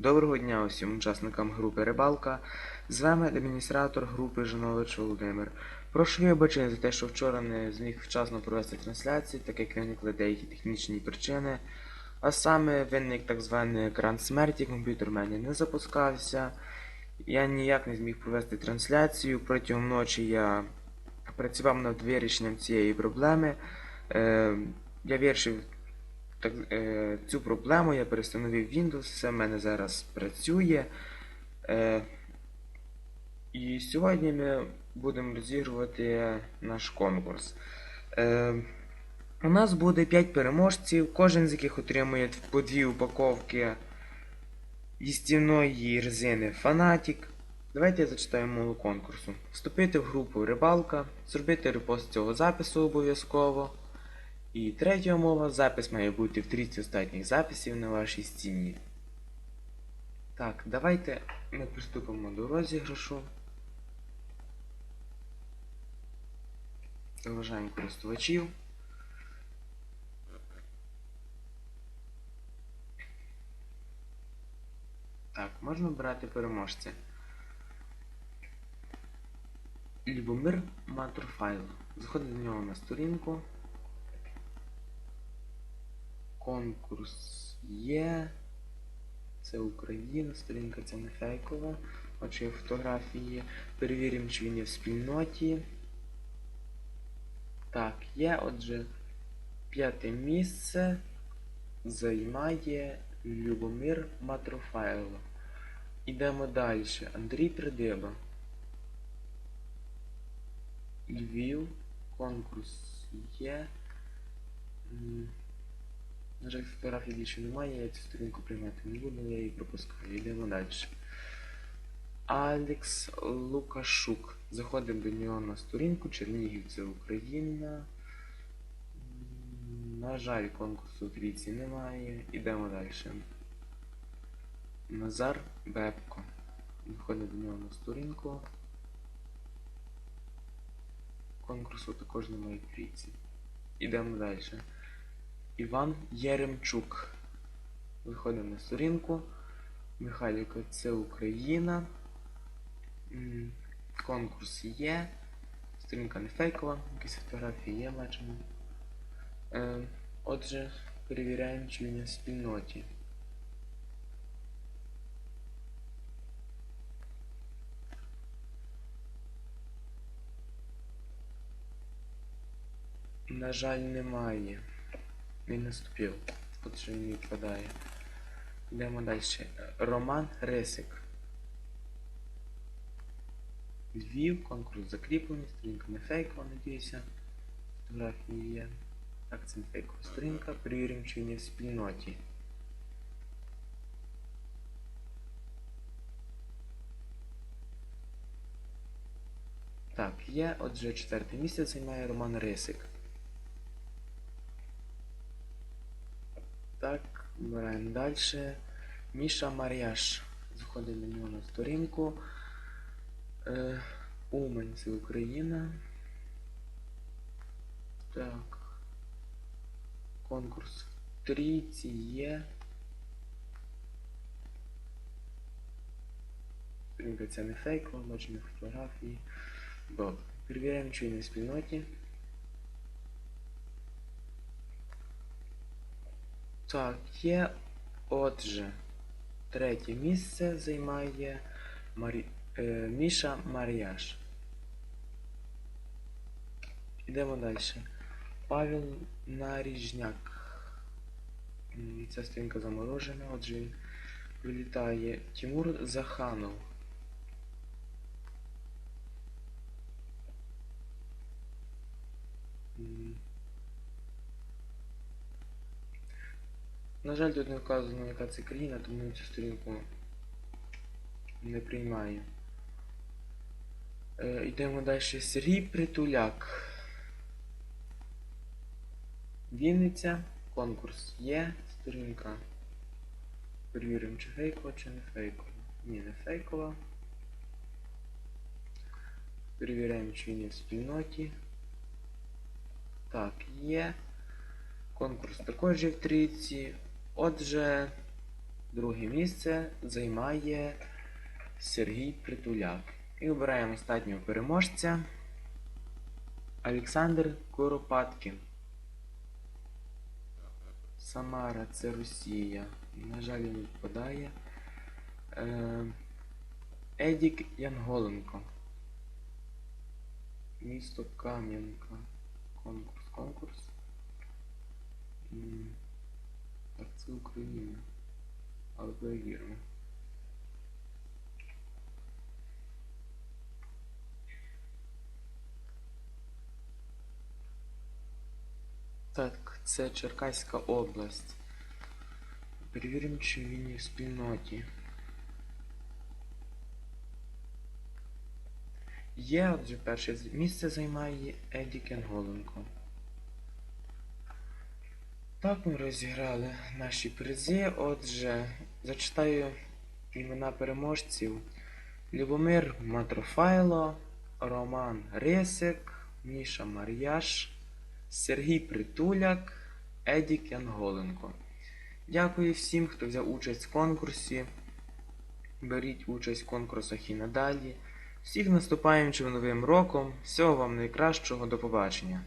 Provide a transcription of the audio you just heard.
Доброго дня усім учасникам групи Рибалка. З вами адміністратор групи Жанович Володимир. Прошу вибачення за те, що вчора не зміг вчасно провести трансляцію, так як виникли деякі технічні причини. А саме виник так званий екран смерті, комп'ютер в мене не запускався. Я ніяк не зміг провести трансляцію. Протягом ночі я працював над вирішенням цієї проблеми. Е, я вирішив так, е, цю проблему я перестановив Windows, все в мене зараз працює. Е, і сьогодні ми будемо розігрувати наш конкурс. Е, у нас буде 5 переможців, кожен з яких отримує по дві упаковки їстівної резини Фанатік. Давайте я зачитаю мову конкурсу. Вступити в групу Рибалка, зробити репост цього запису обов'язково. І третя умова, запис має бути в 30 останніх записів на вашій стіні. Так, давайте ми приступимо до розіграшу. Заважаємо користувачів. Так, можна обирати переможця. Любомир Матрофайл. Заходимо до нього на сторінку. Конкурс є. Це Україна, сторінка ця не фейкова. Отже, фотографії. Перевіримо, чи він є в спільноті. Так, є. Отже, п'яте місце займає Любомир Матрофайло. Ідемо далі. Андрій Придиба. Львів. Конкурс є. На жаль, фотографій більше немає, я цю сторінку приймати не буду, я її пропускаю. Йдемо далі. Алекс Лукашук. Заходимо до нього на сторінку. Чернігів це Україна. На жаль, конкурсу в трійці немає. Ідемо далі. Назар Бебко. Заходимо до нього на сторінку. Конкурсу також немає в трійці. Ідемо далі. Іван Єремчук. Виходимо на сторінку. Михайліко це Україна. Конкурс є. Сторінка не фейкова, якісь фотографії є, бачимо. Е, отже, перевіряємо, чи він є в спільноті. На жаль, немає. Він наступив. Отже, він відпадає. Йдемо далі. Роман Рисик. Львів, конкурс закріплений, сторінка не фейкова, надіюся. Фотографії є. Так, це не фейкова сторінка. Перевіримо, чи він в спільноті. Так, є. Отже, четверте місце займає Роман Рисик. Так, вибираємо далі. Міша Мар'яш. Заходимо на нього на сторінку. Е, Умань це Україна. Так. Конкурс в трійці є. Сторінка ця не фейкова, бачимо фотографії. Добре. Перевіряємо, він на спільноті. Так, є. Отже, третє місце займає Марі... е, Міша Мар'яш. Ідемо далі. Павел Наріжняк. Ця сторінка заморожена, отже він вилітає. Тимур Заханов. На жаль, тут не вказано, яка це країна, тому цю сторінку не приймаю. Е, йдемо далі. Сергій Притуляк. Вінниця. Конкурс є. Сторінка. Перевіримо, чи фейкова, чи не фейкова. Ні, не фейкова. Перевіряємо, чи він є в спільноті. Так, є. Конкурс також є в трійці. Отже, Друге місце займає Сергій Притуляк. І обираємо останнього переможця Олександр Коропаткін. Самара це Росія. На жаль, він відпадає. Е, Едік Янголенко. Місто Кам'янка. Конкурс, конкурс. Це Україна. Але перевіримо. Так, це Черкаська область. Перевіримо, чи він в спільноті. Є, отже, перше місце займає Еді Кенголенко. Так ми розіграли наші призи. Отже, зачитаю імена переможців. Любомир Матрофайло, Роман Рисик, Міша Мар'яш, Сергій Притуляк, Едік Янголенко. Дякую всім, хто взяв участь в конкурсі. Беріть участь в конкурсах і надалі. Всіх наступаючим новим роком. Всього вам найкращого. До побачення.